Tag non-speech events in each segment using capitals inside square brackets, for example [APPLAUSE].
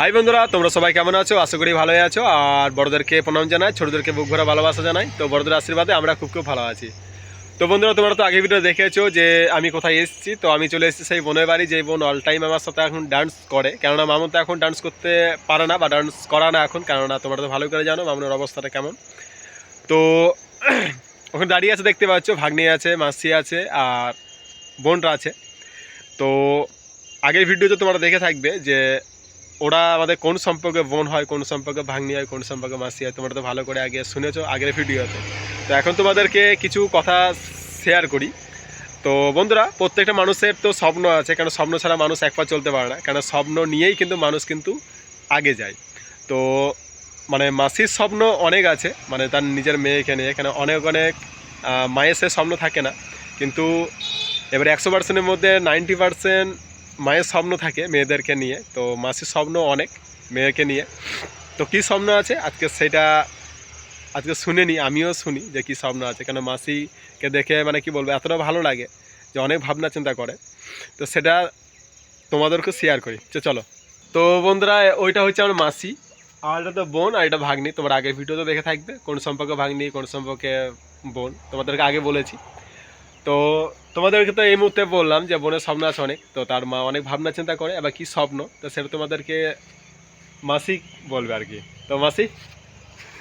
High বন্ধুরা, তোমরা সবাই কেমন আছো? আশা করি ভালোই আছো। আর বড়দেরকে প্রণাম জানাই, ছোটদেরকে বুক ভরা ভালোবাসা জানাই। তো বড়দের আশীর্বাদে আমরা খুব খুব ভালো আছি। তো বন্ধুরা, তোমরা তো আগে ভিডিও দেখেছ যে আমি কোথায় এসেছি। তো আমি চলে এসেছি সেই বোনের বাড়ি, যে বোন অল টাইম আমার সাথে এখন ডান্স করে। কেননা মামুন তো এখন ডান্স করতে পারে না বা ডান্স করা না এখন। কেননা তোমরা তো ভালো করে জানো মামুনের অবস্থাটা কেমন। তো [CLEARS THROAT] ওখানে দাঁড়িয়ে আছে, দেখতে পাচ্ছ, ভাগ্নি আছে, মাসি আছে, আর বোনরা আছে। তো আগের ভিডিওতে তোমরা দেখে থাকবে যে ওরা আমাদের কোন সম্পর্কে বোন হয়, কোন সম্পর্কে ভাগ্নি হয়, কোন সম্পর্কে মাসি হয়, তোমরা তো ভালো করে আগে শুনেছো আগের ভিডিওতে। তো এখন তোমাদেরকে কিছু কথা শেয়ার করি। তো বন্ধুরা, প্রত্যেকটা মানুষের তো স্বপ্ন আছে, কেন স্বপ্ন ছাড়া মানুষ এক পা চলতে পারে না। কেন স্বপ্ন নিয়েই কিন্তু মানুষ কিন্তু আগে যায়। তো মানে মাসির স্বপ্ন অনেক আছে মানে তার নিজের মেয়েকে নিয়ে, কেন অনেক অনেক মায়ের সে স্বপ্ন থাকে না। কিন্তু এবার একশো পার্সেন্টের মধ্যে নাইনটি পার্সেন্ট মায়ের স্বপ্ন থাকে মেয়েদেরকে নিয়ে, তো মাসির স্বপ্ন অনেক মেয়েকে নিয়ে। তো কী স্বপ্ন আছে? আজকে সেটা আজকে শুনে নি আমিও শুনি যে কী স্বপ্ন আছে। কেন মাসিকে দেখে মানে কি বলব, এতটা ভালো লাগে যে অনেক ভাবনা চিন্তা করে। তো সেটা তোমাদেরকে শেয়ার করি। তো চলো। তো বন্ধুরা, ওইটা হচ্ছে আমার মাসি আর এটা তো বোন আর এটা ভাগ্নি। তোমার আগের ভিডিওতে দেখে থাকবে, কোন সম্পর্কে ভাগ্নি, কোন সম্পর্কে বোন। তোমাদেরকে আগে বলেছি। তো তোমাদেরকে তো এই মুহূর্তে বললাম যে বোনের স্বপ্ন আছে অনেক তো তার মা অনেক ভাবনা চিন্তা করে এবার কি স্বপ্ন? তো সেটা তোমাদেরকে মাসি বলবে আর কি। তো মাসি?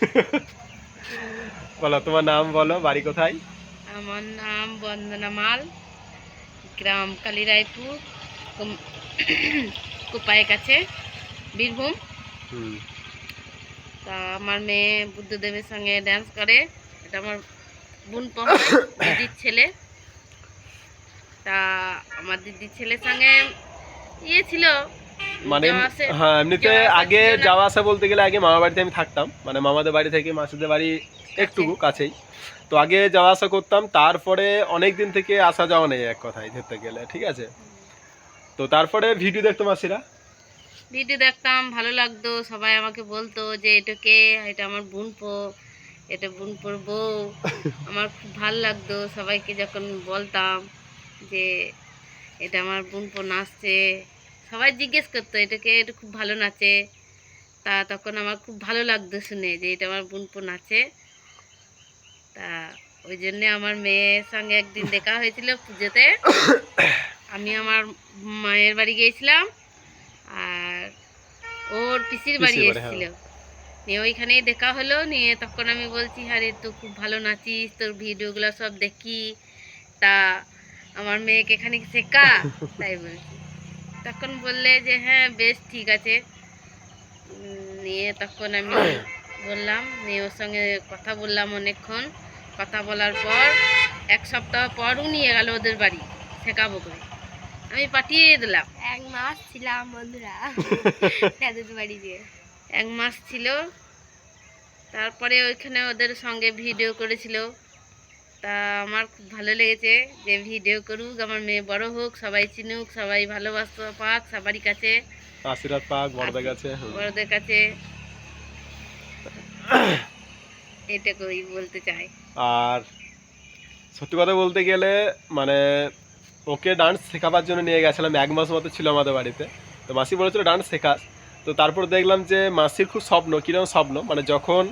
[LAUGHS] বলো তোমার নাম বলো বাড়ি কোথায়? আমার নাম বন্দনা মাল গ্রাম কালীরায়পুর কুপায়ের [CLEARS THROAT] কাছে বীরভূম। তা আমার মেয়ে বুদ্ধদেবের সঙ্গে ড্যান্স করে এটা আমার বোন দিদির ছেলে। তা আমার দিদির ছেলের সঙ্গে ইয়ে ছিল। মানে হ্যাঁ এমনিতে আগে যাওয়া আসা বলতে গেলে আগে মামা বাড়িতে আমি থাকতাম। মানে মামাদের বাড়ি থেকে মাসিদের বাড়ি একটুকু কাছেই। তো আগে যাওয়া আসা করতাম তারপরে অনেক দিন থেকে আসা যাওয়া নেই এক কথায় ধরতে গেলে ঠিক আছে? তো তারপরে ভিডিও দেখতো মাসিরা? ভিডিও দেখতাম ভালো লাগতো। সবাই আমাকে বলতো যে এটা কে? এটা আমার বোনপো। এটা বোনপোর বউ। [LAUGHS] আমার খুব ভালো লাগতো। সবাইকে যখন বলতাম যে এটা আমার বোনপো নাচছে সবাই জিজ্ঞেস করতো এটাকে এটা খুব ভালো নাচে। তা তখন আমার খুব ভালো লাগতো শুনে যে এটা আমার বোনপো নাচে তা ওই জন্যে আমার মেয়ের সঙ্গে একদিন দেখা হয়েছিল পুজোতে। আমি আমার মায়ের বাড়ি গিয়েছিলাম আর ওর পিসির বাড়ি হ্যাঁ। এসেছিল। নিয়ে ওইখানেই দেখা হলো। নিয়ে তখন আমি বলছি আরে তো খুব ভালো নাচিস তোর ভিডিওগুলো সব দেখি। তা আমার মেয়েকে এখানে শেখা? তাই বলছি তখন বললে যে হ্যাঁ বেশ ঠিক আছে। নিয়ে তখন আমি বললাম নিয়ে ওর সঙ্গে কথা বললাম অনেকক্ষণ। কথা বলার পর এক সপ্তাহ পরও নিয়ে গেল ওদের বাড়ি শেখাবো করে। আমি পাঠিয়ে দিলাম। এক মাস ছিলাম বন্ধুরা দাদুর বাড়িতে এক মাস ছিল। তারপরে ওইখানে ওদের সঙ্গে ভিডিও করেছিল। তা আমার খুব ভালো লেগেছে যে ভিডিও করুক আমার মেয়ে বড় হোক সবাই চিনুক সবাই ভালোবাসা পাক সবারই কাছে। আশীর্বাদ পাক বড়দের কাছে। বড়দের কাছে। এটাকেই বলতে চাই। আর সত্যি কথা বলতে গেলে মানে ওকে ডান্স শেখাবার জন্য নিয়ে গেছিলাম এক মাস মতো ছিল আমাদের বাড়িতে। তো মাসি বলেছিল ডান্স শেখাস। তো তারপর দেখলাম যে মাসির খুব স্বপ্ন কীরকম স্বপ্ন? মানে যখন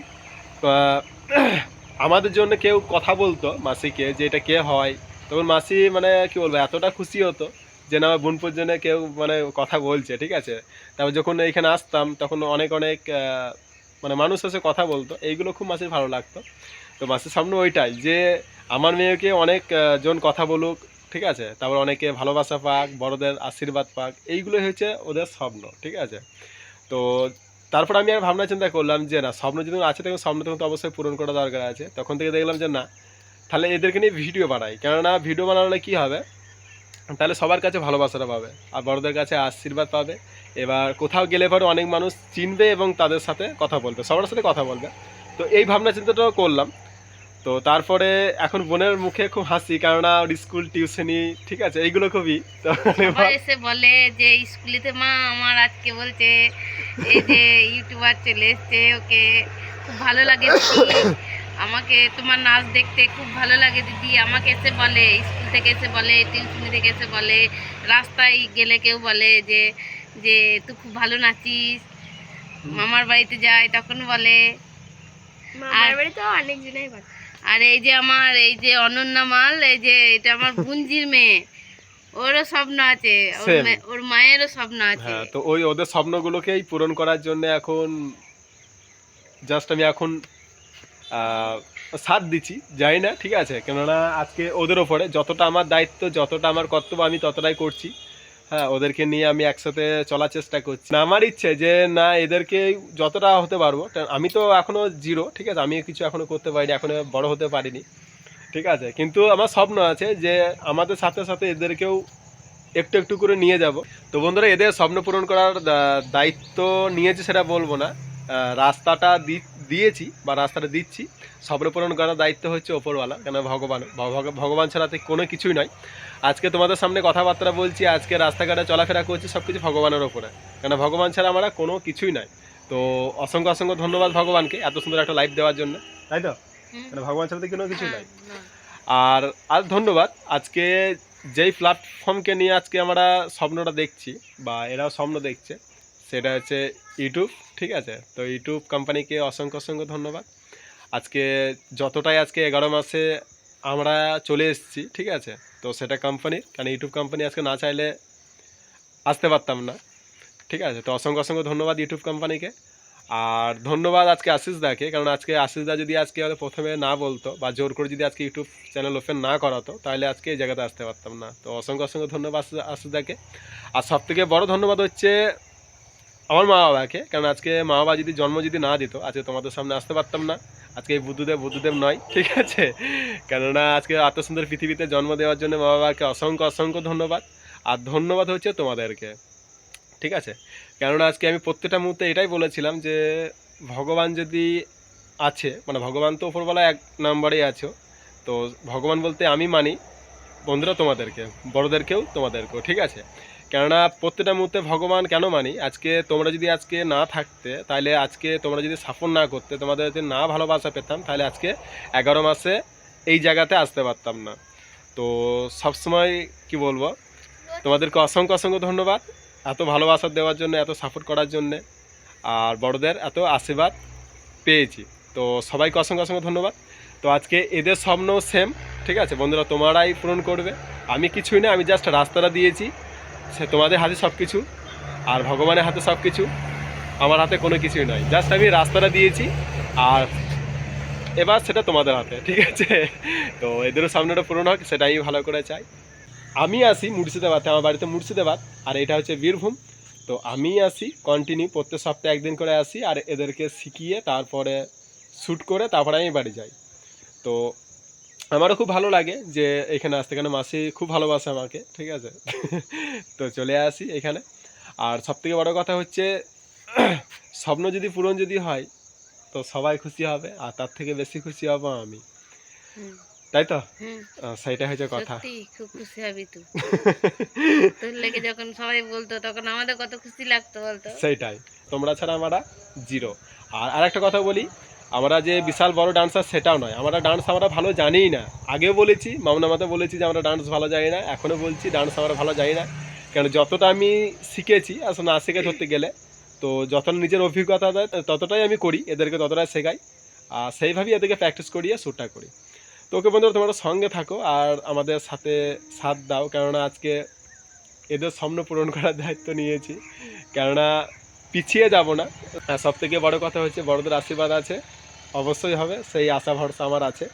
আমাদের জন্য কেউ কথা বলতো মাসিকে যে এটা কে হয়। তখন মাসি মানে কি বলব, এতটা খুশি হতো যে না, আমার বোনপুর জন্য কেউ মানে কথা বলছে, ঠিক আছে? তারপর যখন এখানে আসতাম, তখন অনেক অনেক মানে মানুষ এসে কথা বলতো। এইগুলো খুব মাসির ভালো লাগতো। তো মাসির সামনে ওইটাই যে আমার মেয়েকে অনেক জন কথা বলুক, ঠিক আছে? তারপর অনেকে ভালোবাসা পাক, বড়দের আশীর্বাদ পাক, এইগুলোই হচ্ছে ওদের স্বপ্ন, ঠিক আছে? তো তারপর আমি আর ভাবনা চিন্তা করলাম যে না স্বপ্ন যদি আছে তখন স্বপ্ন তখন তো অবশ্যই পূরণ করা দরকার আছে। তখন থেকে দেখলাম যে না তাহলে এদেরকে নিয়ে ভিডিও বানাই। কেননা ভিডিও বানালে কী হবে? তাহলে সবার কাছে ভালোবাসাটা পাবে আর বড়দের কাছে আশীর্বাদ পাবে। এবার কোথাও গেলে পরে অনেক মানুষ চিনবে এবং তাদের সাথে কথা বলবে সবার সাথে কথা বলবে। তো এই ভাবনা চিন্তাটাও করলাম। তো তারপরে এখন বোনের মুখে খুব হাসি কেননা ওর স্কুল টিউশনি ঠিক আছে? এইগুলো খুবই। তো সবাই এসে বলে যে স্কুলেতে মা আমার আজকে বলছে এই যে ইউটিউবার চলে এসছে ওকে খুব ভালো লাগে দিদি। আমাকে তোমার নাচ দেখতে খুব ভালো লাগে দিদি। আমাকে এসে বলে স্কুল থেকে এসে বলে টিউশনি থেকে এসে বলে রাস্তায় গেলে কেউ বলে যে যে তুই খুব ভালো নাচিস। মামার বাড়িতে যাই তখন বলে। মামার বাড়িতেও অনেক জনাই আর এই যে আমার এই যে অনন্যা মাল এই যে এটা আমার বুঞ্জির মেয়ে। ওরও স্বপ্ন আছে ওর মায়েরও স্বপ্ন আছে। হ্যাঁ তো ওই ওদের স্বপ্নগুলোকেই পূরণ করার জন্য এখন জাস্ট আমি এখন সাথ দিচ্ছি যাই না ঠিক আছে? কেননা আজকে ওদের ওপরে যতটা আমার দায়িত্ব যতটা আমার কর্তব্য আমি ততটাই করছি। হ্যাঁ ওদেরকে নিয়ে আমি একসাথে চলার চেষ্টা করছি। না আমার ইচ্ছে যে না এদেরকে যতটা হতে পারব আমি তো এখনও জিরো ঠিক আছে? আমি কিছু এখনও করতে পারিনি এখনও বড় হতে পারিনি। ঠিক আছে? কিন্তু আমার স্বপ্ন আছে যে আমাদের সাথে সাথে এদেরকেও একটু একটু করে নিয়ে যাব। তো বন্ধুরা, এদের স্বপ্ন পূরণ করার দায়িত্ব নিয়েছি সেটা বলব না। রাস্তাটা দিয়েছি বা রাস্তাটা দিচ্ছি। স্বপ্ন পূরণ করার দায়িত্ব হচ্ছে ওপরওয়ালা কেন ভগবান ভগবান ছাড়া তো কোনো কিছুই নয়। আজকে তোমাদের সামনে কথাবার্তা বলছি, আজকে রাস্তাঘাটে চলাফেরা করছি সব কিছু ভগবানের ওপরে। কেন ভগবান ছাড়া আমরা কোনো কিছুই নাই তো অসংখ্য অসংখ্য ধন্যবাদ ভগবানকে এত সুন্দর একটা লাইফ দেওয়ার জন্য। তাই তো? হুম। কেন ভগবান ছাড়া তো কোনো কিছু হ্যাঁ, নাই। আর আর ধন্যবাদ আজকে যেই প্ল্যাটফর্মকে নিয়ে আজকে আমরা স্বপ্নটা দেখছি বা এরাও স্বপ্ন দেখছে সেটা হচ্ছে ইউটিউব ঠিক আছে? তো ইউটিউব কোম্পানিকে অসংখ্য অসংখ্য ধন্যবাদ। আজকে যতটাই আজকে এগারো মাসে আমরা চলে এসেছি ঠিক আছে? তো সেটা কোম্পানির কারণ ইউটিউব কোম্পানি আজকে না চাইলে আসতে পারতাম না ঠিক আছে? তো অসংখ্য অসংখ্য ধন্যবাদ ইউটিউব কোম্পানিকে আর ধন্যবাদ আজকে আশিস দাকে কারণ আজকে আশিস দা যদি আজকে হয়তো প্রথমে না বলতো বা জোর করে যদি আজকে ইউটিউব চ্যানেল ওপেন না করাতো, তাহলে আজকে এই জায়গাতে আসতে পারতাম না। তো অসংখ্য অসংখ্য ধন্যবাদ আশিস- আশিস দাকে আর সব থেকে বড় ধন্যবাদ হচ্ছে আমার মা বাবাকে, কারণ আজকে মা বাবা যদি জন্ম যদি না দিত, আজকে তোমাদের সামনে আসতে পারতাম না। আজকে এই বুদ্ধদেব বুদ্ধদেব নয়, ঠিক আছে? কেননা আজকে এত সুন্দর পৃথিবীতে জন্ম দেওয়ার জন্য মা বাবাকে অসংখ্য অসংখ্য ধন্যবাদ। আর ধন্যবাদ হচ্ছে তোমাদেরকে। ঠিক আছে? কেননা আজকে আমি প্রত্যেকটা মুহূর্তে এটাই বলেছিলাম যে, ভগবান যদি আছে মানে ভগবান তো ওপরবেলা এক নম্বরেই আছো তো ভগবান বলতে আমি মানি, বন্ধুরা তোমাদেরকে, বড়োদেরকেও তোমাদেরকেও, ঠিক আছে? কেননা প্রত্যেকটা মুহূর্তে ভগবান কেন মানি? আজকে তোমরা যদি আজকে না থাকতে তাহলে আজকে তোমরা যদি সাপোর্ট না করতে, তোমাদের যদি না ভালোবাসা পেতাম তাহলে আজকে এগারো মাসে এই জায়গাতে আসতে পারতাম না। তো সবসময় কি বলব? তোমাদেরকে অসংখ্য অসংখ্য ধন্যবাদ। এত ভালোবাসা দেওয়ার জন্য, এত সাপোর্ট করার জন্যে আর বড়দের এত আশীর্বাদ পেয়েছি। তো সবাইকে অসংখ্য অসংখ্য ধন্যবাদ। তো আজকে এদের স্বপ্ন সেম ঠিক আছে? বন্ধুরা, তোমরাই পূরণ করবে। আমি কিছুই না, আমি জাস্ট রাস্তাটা দিয়েছি। সে তোমাদের হাতে সব কিছু আর ভগবানের হাতে সব কিছু আমার হাতে কোনো কিছুই নয় জাস্ট আমি রাস্তাটা দিয়েছি আর এবার সেটা তোমাদের হাতে, ঠিক আছে? তো এদেরও সামনেটা পূরণ হোক, সেটাই ভালো করে চাই। আমি আসি মুর্শিদাবাদে, আমার বাড়িতে মুর্শিদাবাদ, আর এটা হচ্ছে বীরভূম। তো আমি আসি কন্টিনিউ প্রত্যেক সপ্তাহে একদিন করে আসি, আর এদেরকে শিখিয়ে তারপরে শ্যুট করে তারপরে আমি বাড়ি যাই। তো আমারও খুব ভালো লাগে যে এখানে আসতে, কেন মাসি খুব ভালোবাসে আমাকে, ঠিক আছে? তো চলে আসি এখানে। আর সবথেকে বড় কথা হচ্ছে, স্বপ্ন যদি পূরণ যদি হয়, তো সবাই খুশি হবে, আর তার থেকে বেশি খুশি হব আমি। তাই তো? হুম, আহ, সেইটা হচ্ছে কথা। খুব খুশি হবি তুই। [LAUGHS] তোর লেগে যখন সবাই বলতো তখন আমাদের কত খুশি লাগতো বলতো। সেইটাই। তোমরা ছাড়া আমরা জিরো। আর আরেকটা কথা বলি আমরা যে বিশাল বড় ডান্সার সেটাও নয়। আমরা ডান্স আমরা ভালো জানিই না। আগেও বলেছি মামনা মাতে বলেছি যে আমরা ডান্স ভালো জানি না। এখনও বলছি ডান্স আমরা ভালো জানি না। কেন যতটা আমি শিখেছি আসলে না শিখে ধরতে গেলে তো যতটা নিজের অভিজ্ঞতা দেয় ততটাই আমি করি। এদেরকে ততটাই শেখাই। আর সেইভাবেই এদেরকে প্র্যাকটিস করিয়ে শ্যুটটা করি। তো ওকে বন্ধুরা, তোমরা সঙ্গে থাকো আর আমাদের সাথে সাথ দাও। কেননা আজকে এদের স্বপ্ন পূরণ করার দায়িত্ব নিয়েছি। কেননা পিছিয়ে যাব না। আর সব থেকে বড় কথা হচ্ছে, বড়দের আশীর্বাদ আছে। অবশ্যই হবে, সেই আশা ভরসা আমার আছে।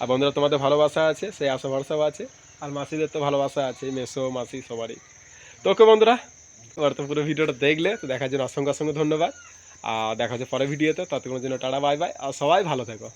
আর বন্ধুরা, তোমাদের ভালোবাসা আছে, সেই আশা ভরসাও আছে। আর মাসিদের তো ভালোবাসা আছে, মেসো, মাসি সবারই। তো ওকে বন্ধুরা, এবার তো পুরো ভিডিওটা দেখলে, তো দেখার জন্য অসংখ্য অসংখ্য ধন্যবাদ। আর দেখা হচ্ছে পরের ভিডিওতে, ততক্ষণের জন্য টাটা, বাই বাই। আর সবাই ভালো থেকো।